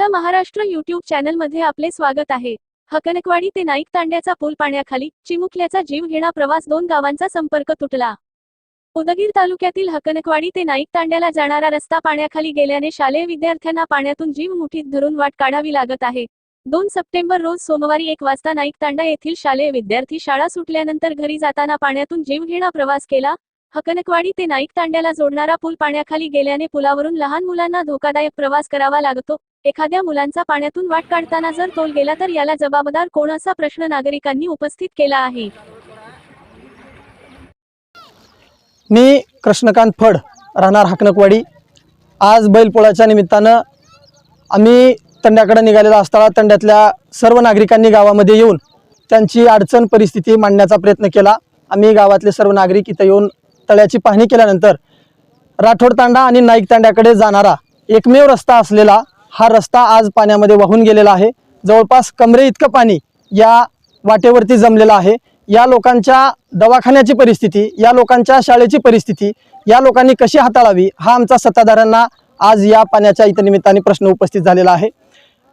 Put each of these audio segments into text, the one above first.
आपला महाराष्ट्र युट्यूब चॅनलमध्ये आपले स्वागत आहे. हकनकवाडी ते नाईक तांड्याचा पूल पाण्याखाली चिमुकल्याचा जीव घेणा प्रवास दोन गावांचा संपर्क तुटला. उदगीर तालुक्यातील हकनकवाडी ते नाईक तांड्याला जाणारा रस्ता पाण्याखाली गेल्याने शालेय विद्यार्थ्यांना पाण्यातून जीव मुठीत धरून वाट काढावी लागत आहे. दोन सप्टेंबर रोज सोमवारी एक वाजता नाईक तांडा येथील शालेय विद्यार्थी शाळा सुटल्यानंतर घरी जाताना पाण्यातून जीव घेणा प्रवास केला हकनकवाडी ते नाईक तांड्याला जोडणारा पूल पाण्याखाली गेल्याने पुलावरून लहान मुलांना धोकादायक प्रवास करावा लागतो. एखाद्या मुलांचा पाण्यातून वाट काढताना जर तोल गेला तर याला जबाबदार कोण असा प्रश्न नागरिकांनी उपस्थित केला आहे. मी कृष्णकांत फड राहणार हकनकवाडी. आज बैलपोळाच्या निमित्तानं आम्ही तंड्याकडे निघालेला असताना तंड्यातल्या सर्व नागरिकांनी गावामध्ये येऊन त्यांची अडचण परिस्थिती मांडण्याचा प्रयत्न केला. आम्ही गावातले सर्व नागरिक इथं येऊन तळ्याची पाहणी केल्यानंतर राठोड तांडा आणि नाईक तांड्याकडे जाणारा एकमेव रस्ता असलेला हा रस्ता आज पाण्यामध्ये वाहून गेलेला आहे. जवळपास कमरे इतकं पाणी या वाटेवरती जमलेलं आहे. या लोकांच्या दवाखान्याची परिस्थिती या लोकांच्या शाळेची परिस्थिती या लोकांनी कशी हाताळावी हा आमचा सत्ताधाऱ्यांना आज या पाण्याच्या इतर निमित्ताने प्रश्न उपस्थित झालेला आहे.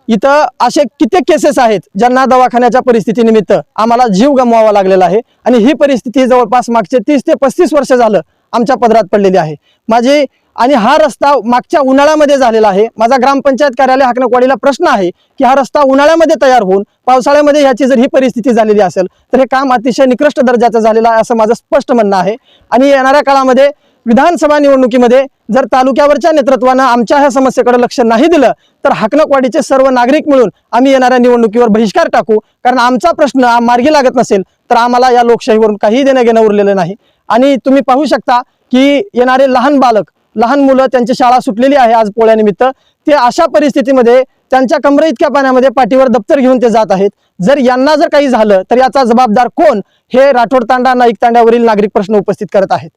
इथं असे कित्येक केसेस आहेत ज्यांना दवाखान्याच्या परिस्थितीनिमित्त आम्हाला जीव गमवावा लागलेला आहे. आणि ही परिस्थिती जवळपास मागचे तीस ते पस्तीस वर्ष झालं आमच्या पदरात पडलेली आहे. माझी आणि हा रस्ता मागच्या उन्हाळ्यामध्ये झालेला आहे. माझा ग्रामपंचायत कार्यालय हाकणकवाडीला प्रश्न आहे की हा रस्ता उन्हाळ्यामध्ये तयार होऊन पावसाळ्यामध्ये ह्याची जर ही परिस्थिती झालेली असेल तर हे काम अतिशय निकृष्ट दर्जाचं झालेलं आहे असं माझं स्पष्ट म्हणणं आहे. आणि येणाऱ्या काळामध्ये विधानसभा निवडणुकीमध्ये जर तालुक्यावरच्या नेतृत्वानं आमच्या ह्या समस्येकडे लक्ष नाही दिलं तर हाकणकवाडीचे सर्व नागरिक मिळून आम्ही येणाऱ्या निवडणुकीवर बहिष्कार टाकू. कारण आमचा प्रश्न मार्गी लागत नसेल तर आम्हाला या लोकशाहीवरून काही देणं घेणं उरलेलं नाही. आणि तुम्ही पाहू शकता की येणारे लहान बालक लहान मुलं त्यांची शाळा सुटलेली आहे आज पोळ्यानिमित्त. ते अशा परिस्थितीमध्ये त्यांच्या कमरे इतक्या पाण्यामध्ये पाठीवर दप्तर घेऊन ते जात आहेत. जर यांना जर काही झालं तर याचा जबाबदार कोण? हे राठोड तांडा नाईक तांड्यावरील नागरिक प्रश्न उपस्थित करत आहेत.